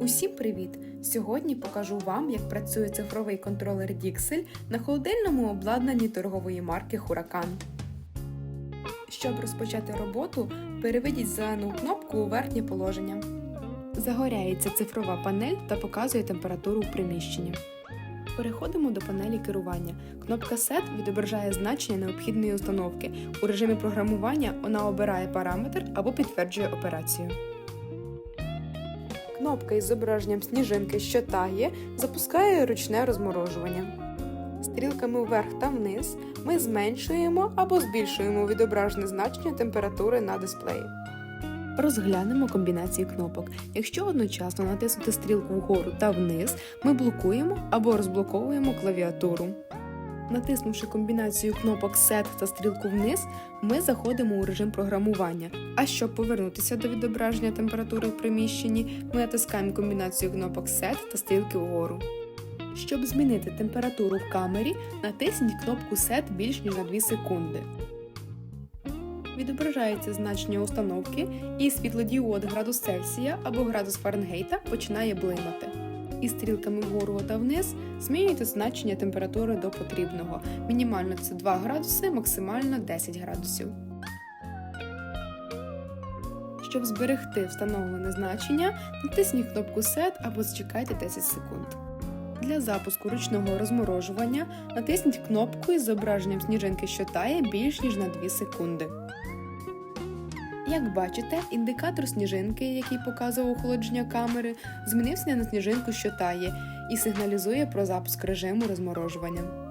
Усім привіт! Сьогодні покажу вам, як працює цифровий контролер Dixel на холодильному обладнанні торгової марки Huracan. Щоб розпочати роботу, переведіть зелену кнопку у верхнє положення. Загоряється цифрова панель та показує температуру у приміщенні. Переходимо до панелі керування. Кнопка Set відображає значення необхідної установки. У режимі програмування вона обирає параметр або підтверджує операцію. Кнопка із зображенням сніжинки, що тає, запускає ручне розморожування. Стрілками вверх та вниз ми зменшуємо або збільшуємо відображене значення температури на дисплеї. Розглянемо комбінації кнопок. Якщо одночасно натиснути стрілку вгору та вниз, ми блокуємо або розблоковуємо клавіатуру. Натиснувши комбінацію кнопок Set та стрілку вниз, ми заходимо у режим програмування. А щоб повернутися до відображення температури в приміщенні, ми натискаємо комбінацію кнопок Set та стрілки вгору. Щоб змінити температуру в камері, натисніть кнопку Set більш ніж на 2 секунди. Відображається значення установки і світлодіод градус Цельсія або градус Фаренгейта починає блимати. І стрілками вгору та вниз змінюйте значення температури до потрібного. Мінімально це 2 градуси, максимально 10 градусів. Щоб зберегти встановлене значення, натисніть кнопку Set або зачекайте 10 секунд. Для запуску ручного розморожування натисніть кнопку із зображенням сніжинки, що тає більш ніж на 2 секунди. Як бачите, індикатор сніжинки, який показував охолодження камери, змінився на сніжинку, що тає, і сигналізує про запуск режиму розморожування.